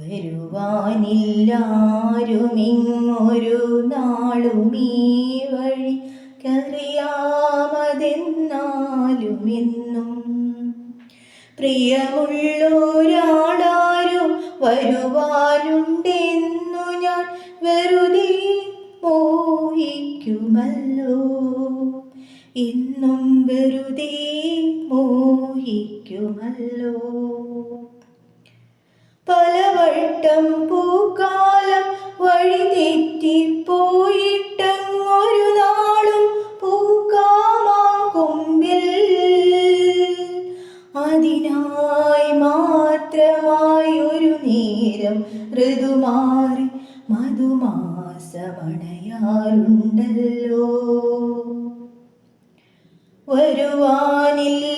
വരുവാനില്ലാരുമിങ്ങൊരു നാളുമീ വഴി കറിയാമതെന്നാലുമെന്നും പ്രിയമുള്ളൊരാളാരും വരുവാനുണ്ടെന്നു ഞാൻ വെറുതെ മോഹിക്കുമല്ലോ. ഇന്നും വെറുതെ മോഹിക്കുമല്ലോ. പലവട്ടം പൂക്കാലം വഴി തെറ്റിപ്പോയിട്ടങ്ങൊരു നാളും പൂക്കാമാ കൊമ്പിൽ. അതിനായി മാത്രമായി ഒരു നേരം ഋതുമാറി മധുമാസമണയാറുണ്ടല്ലോ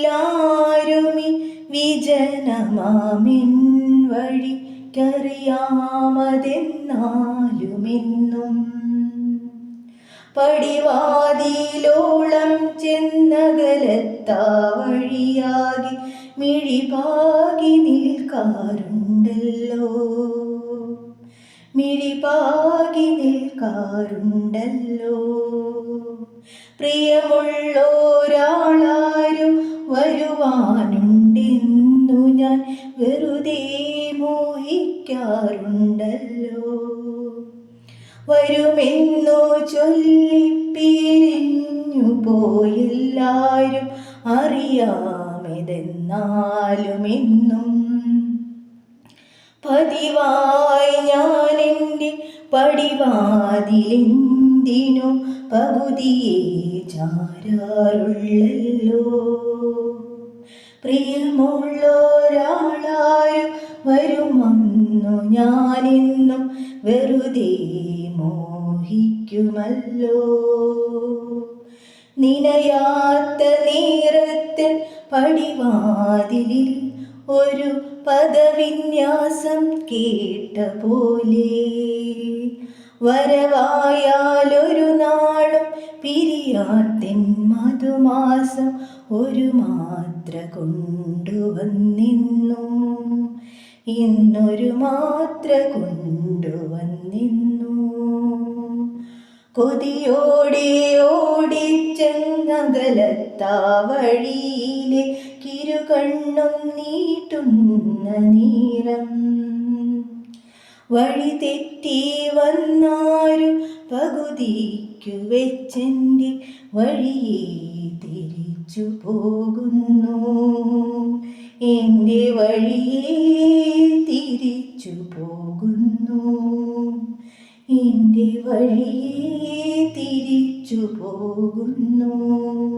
വരുവാനില്ലാരുമി വിജനമാമിൻ വഴിക്കറിയാമതെന്നാലുമെന്നും പടിവാതിലോളം ചെന്നകലത്താ വഴിയാകി മിഴിപാകി നിൽക്കാറുണ്ടല്ലോ. മിഴിപാകി നിൽക്കാറുണ്ടല്ലോ. പ്രിയമുള്ളോരാളാരും വരുവാനുണ്ടെന്നു മോഹിക്കാറുണ്ടല്ലോ വരുമെന്നു ചൊല്ലി പിരിഞ്ഞു പോയെല്ലാരും അറിയാമെതെന്നാലുമെന്നും പതിവായി ഞാൻ എന്റെ പടിവാതിലെന്തിനു പകുതിയെ ചാരാറുള്ളല്ലോ. പ്രിയമുള്ളൊരാളാരും വരുമെന്നു ഞാനെന്നും വെറുതെ മോഹിക്കുമല്ലോ. നിനയാത്ത നേരത്തിൽ പടിവാതിലിൽ ഒരു പദവിന്യാസം കേട്ട പോലെ വരവായാലൊരു നാളും പിരിയാത്തിൻ മധുമാസം ഒരു മാത്ര കൊണ്ടുവന്നിന്നു. ഇന്നൊരു മാത്ര കൊണ്ടുവന്നിന്നു. കൊതിയോടി ഓടി വഴിയിലെ കിരുകണ്ണും നീട്ടുന്ന നീരം. വഴി തെറ്റി വന്നാരും പകുതിക്കു വെച്ചെന്റെ വഴിയെ തിരിച്ചു പോകുന്നു. എന്റെ വഴിയെ തിരിച്ചു പോകുന്നു. എന്റെ വഴിയെ തിരിച്ചു പോകുന്നു.